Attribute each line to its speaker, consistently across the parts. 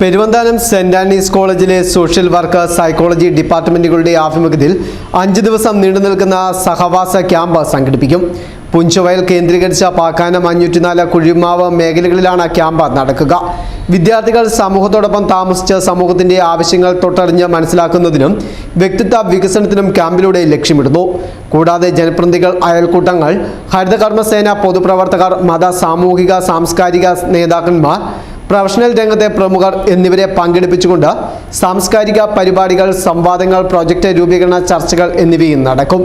Speaker 1: Peruvanthanam saint Andes കോളേജിലെ social work psychology ഡിപ്പാർട്ട്മെന്റുകളുടെ ആഭിമുഖ്യത്തിൽ അഞ്ച് ദിവസം നീണ്ടു നിൽക്കുന്ന സഹവാസ ക്യാമ്പ് സംഘടിപ്പിക്കും. പുഞ്ചവയൽ കേന്ദ്രീകരിച്ച പാക്കാനം അഞ്ഞൂറ്റിനാല് കുഴിമാവ് മേഖലകളിലാണ് ക്യാമ്പ് നടക്കുക. വിദ്യാർത്ഥികൾ സമൂഹത്തോടൊപ്പം താമസിച്ച് സമൂഹത്തിന്റെ ആവശ്യങ്ങൾ തൊട്ടറിഞ്ഞ് മനസ്സിലാക്കുന്നതിനും വ്യക്തിത്വ വികസനത്തിനും ക്യാമ്പിലൂടെ ലക്ഷ്യമിടുന്നു. കൂടാതെ ജനപ്രതിനിധികൾ അയൽക്കൂട്ടങ്ങൾ ഹരിതകർമ്മസേന പൊതുപ്രവർത്തകർ മത സാമൂഹിക സാംസ്കാരിക നേതാക്കന്മാർ പ്രൊഫഷണൽ രംഗത്തെ പ്രമുഖർ എന്നിവരെ പങ്കെടുപ്പിച്ചുകൊണ്ട് സാംസ്കാരിക പരിപാടികൾ സംവാദങ്ങൾ പ്രോജക്റ്റ് രൂപീകരണ ചർച്ചകൾ എന്നിവയും നടക്കും.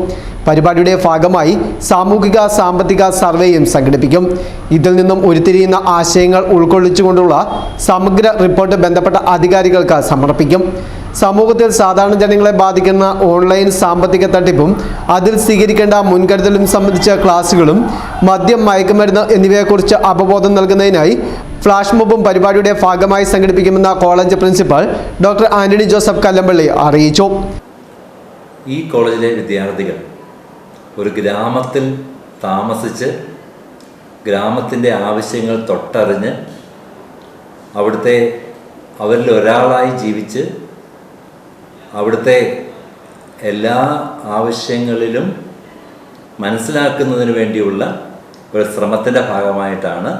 Speaker 1: പരിപാടിയുടെ ഭാഗമായി സാമൂഹിക സാമ്പത്തിക സർവേയും സംഘടിപ്പിക്കും. ഇതിൽ നിന്നും ഉരുത്തിരിയുന്ന ആശയങ്ങൾ ഉൾക്കൊള്ളിച്ചുകൊണ്ടുള്ള സമഗ്ര റിപ്പോർട്ട് ബന്ധപ്പെട്ട അധികാരികൾക്ക് സമർപ്പിക്കും. സമൂഹത്തിൽ സാധാരണ ജനങ്ങളെ ബാധിക്കുന്ന ഓൺലൈൻ സാമ്പത്തിക തട്ടിപ്പും അതിൽ സ്വീകരിക്കേണ്ട മുൻകരുതലും സംബന്ധിച്ച ക്ലാസുകളും മദ്യം മയക്കുമരുന്ന് എന്നിവയെക്കുറിച്ച് അവബോധം നൽകുന്നതിനായി ഫ്ലാഷ് മോബും പരിപാടിയുടെ ഭാഗമായി സംഘടിപ്പിക്കുമെന്ന college principal doctor Antony Joseph Kallampally അറിയിച്ചു.
Speaker 2: ഈ കോളേജിലെ വിദ്യാർത്ഥികൾ ഒരു ഗ്രാമത്തിൽ താമസിച്ച് ഗ്രാമത്തിന്റെ ആവശ്യങ്ങൾ തൊട്ടറിഞ്ഞ് അവിടുത്തെ അവരിൽ ഒരാളായി ജീവിച്ച് അവിടുത്തെ എല്ലാ ആവശ്യങ്ങളിലും മനസ്സിലാക്കുന്നതിന് വേണ്ടിയുള്ള ഒരു ശ്രമത്തിന്റെ ഭാഗമായിട്ടാണ്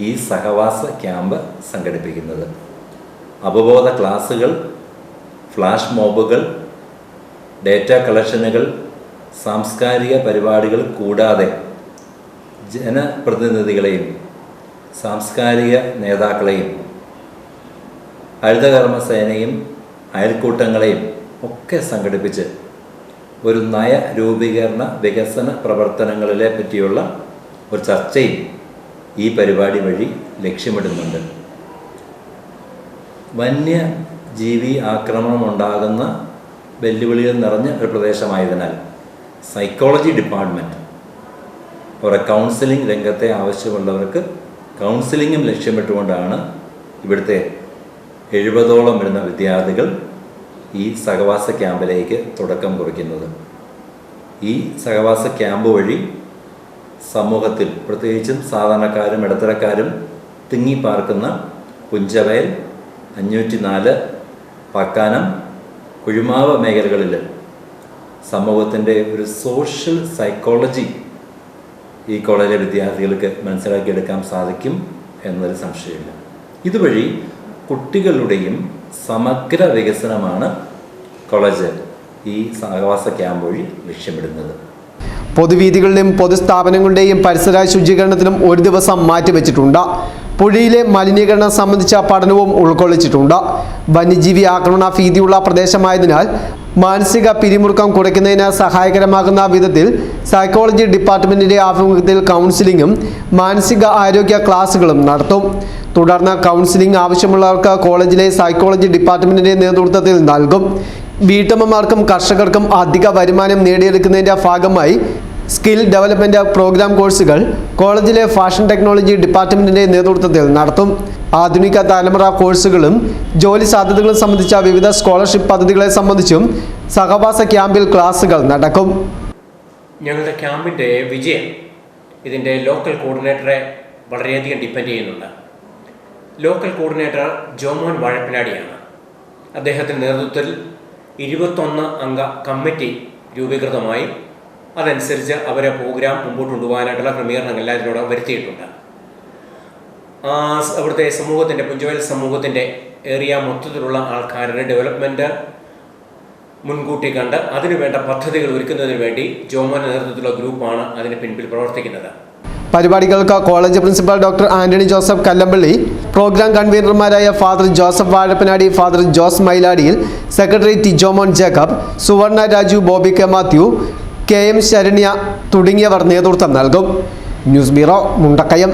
Speaker 2: ഈ സഹവാസ ക്യാമ്പ് സംഘടിപ്പിക്കുന്നത്. അവബോധ ക്ലാസ്സുകൾ ഫ്ലാഷ് മോബുകൾ ഡേറ്റ കളക്ഷനുകൾ സാംസ്കാരിക പരിപാടികൾ കൂടാതെ ജനപ്രതിനിധികളെയും സാംസ്കാരിക നേതാക്കളെയും ഹരിതകർമ്മസേനയും അയൽക്കൂട്ടങ്ങളെയും ഒക്കെ സംഘടിപ്പിച്ച് ഒരു നയ രൂപീകരണ വികസന പ്രവർത്തനങ്ങളിലെ പറ്റിയുള്ള ഒരു ചർച്ചയും ഈ പരിപാടി വഴി ലക്ഷ്യമിടുന്നുണ്ട്. ആക്രമണം ഉണ്ടാകുന്ന വെല്ലുവിളികൾ നിറഞ്ഞ ഒരു പ്രദേശമായതിനാൽ സൈക്കോളജി ഡിപ്പാർട്ട്മെന്റ് ഒരു കൗൺസിലിംഗ് രംഗത്തെ ആവശ്യമുള്ളവർക്ക് കൗൺസിലിങ്ങും ലക്ഷ്യമിട്ടുകൊണ്ടാണ് ഇവിടുത്തെ എഴുപതോളം വരുന്ന വിദ്യാർത്ഥികൾ ഈ സഹവാസ ക്യാമ്പിലേക്ക് തുടക്കം കുറിക്കുന്നത്. ഈ സഹവാസ ക്യാമ്പ് വഴി സമൂഹത്തിൽ പ്രത്യേകിച്ചും സാധാരണക്കാരും ഇടത്തരക്കാരും തിങ്ങിപ്പാർക്കുന്ന പുഞ്ചവയൽ അഞ്ഞൂറ്റി നാല് പക്കാനം കുഴിമാവ് മേഖലകളിൽ സമൂഹത്തിന്റെ ഒരു സോഷ്യൽ സൈക്കോളജി ഈ കോളേജിലെ വിദ്യാർത്ഥികൾക്ക് മനസ്സിലാക്കിയെടുക്കാൻ സാധിക്കും എന്നൊരു സംശയമില്ല. ഇതുവഴി കുട്ടികളുടെയും സമഗ്ര വികസനമാണ് കോളേജ് ഈ സഹവാസ ക്യാമ്പ് വഴി ലക്ഷ്യമിടുന്നത്.
Speaker 1: പൊതുവീതികളുടെയും പൊതുസ്ഥാപനങ്ങളുടെയും പരിസര ശുചീകരണത്തിനും ഒരു ദിവസം മാറ്റിവെച്ചിട്ടുണ്ട്. പുഴയിലെ മലിനീകരണം സംബന്ധിച്ച പഠനവും ഉൾക്കൊള്ളിച്ചിട്ടുണ്ട്. വന്യജീവി ആക്രമണ ഭീതിയുള്ള പ്രദേശമായതിനാൽ മാനസിക പിരിമുറുക്കം കുറയ്ക്കുന്നതിന് സഹായകരമാകുന്ന വിധത്തിൽ സൈക്കോളജി ഡിപ്പാർട്ട്മെന്റിന്റെ ആഭിമുഖ്യത്തിൽ കൗൺസിലിങ്ങും മാനസിക ആരോഗ്യ ക്ലാസുകളും നടത്തും. തുടർന്ന് കൗൺസിലിംഗ് ആവശ്യമുള്ളവർക്ക് കോളേജിലെ സൈക്കോളജി ഡിപ്പാർട്ട്മെന്റിന്റെ നേതൃത്വത്തിൽ നൽകും. വീട്ടമ്മമാർക്കും കർഷകർക്കും അധിക വരുമാനം നേടിയെടുക്കുന്നതിന്റെ ഭാഗമായി സ്കിൽ ഡെവലപ്മെന്റ് പ്രോഗ്രാം കോഴ്സുകൾ കോളേജിലെ ഫാഷൻ ടെക്നോളജി ഡിപ്പാർട്ട്മെന്റിന്റെ നേതൃത്വത്തിൽ നടത്തും. ആധുനിക തലമുറ കോഴ്സുകളും ജോലി സാധ്യതകളും സംബന്ധിച്ച വിവിധ സ്കോളർഷിപ്പ് പദ്ധതികളെ സംബന്ധിച്ചും സഹവാസ ക്യാമ്പിൽ ക്ലാസുകൾ നടക്കും.
Speaker 3: ഞങ്ങളുടെ ക്യാമ്പിന്റെ വിജയം ഇതിന്റെ ലോക്കൽ കോർഡിനേറ്ററെ വളരെയധികം ഡിപ്പെൻഡ് ചെയ്യുന്നുണ്ട്. ലോക്കൽ കോർഡിനേറ്റർ ജോമോൻ വാഴപ്പിനാടിയാണ്. അദ്ദേഹത്തിന്റെ നേതൃത്വത്തിൽ ഇരുപത്തൊന്ന് അംഗ കമ്മിറ്റി രൂപീകൃതമായി അതനുസരിച്ച് അവരെ പ്രോഗ്രാം മുമ്പോട്ട് കൊണ്ടുപോകാനായിട്ടുള്ള ക്രമീകരണങ്ങൾ എല്ലാത്തിലൂടെ വരുത്തിയിട്ടുണ്ട്. അവിടുത്തെ സമൂഹത്തിന്റെ പുഞ്ചവയൽ സമൂഹത്തിന്റെ ഏറിയ മൊത്തത്തിലുള്ള ആൾക്കാരുടെ ഡെവലപ്മെന്റ് മുൻകൂട്ടി കണ്ട് അതിനുവേണ്ട പദ്ധതികൾ ഒരുക്കുന്നതിന് വേണ്ടി ജോമോൻ നേതൃത്വത്തിലുള്ള ഗ്രൂപ്പാണ് അതിന് പിൻപിൽ പ്രവർത്തിക്കുന്നത്.
Speaker 1: പരിപാടികൾക്ക് college principal doctor Antony Joseph Kallampally programme കൺവീനർമാരായ father Joseph Vazhappanady father Jose Mailadiyil secretary T Jomon Jacob Suvarna Raju Bobby K Mathew K M Saranya തുടങ്ങിയവർ നേതൃത്വം നൽകും. News bureau Mundakayam.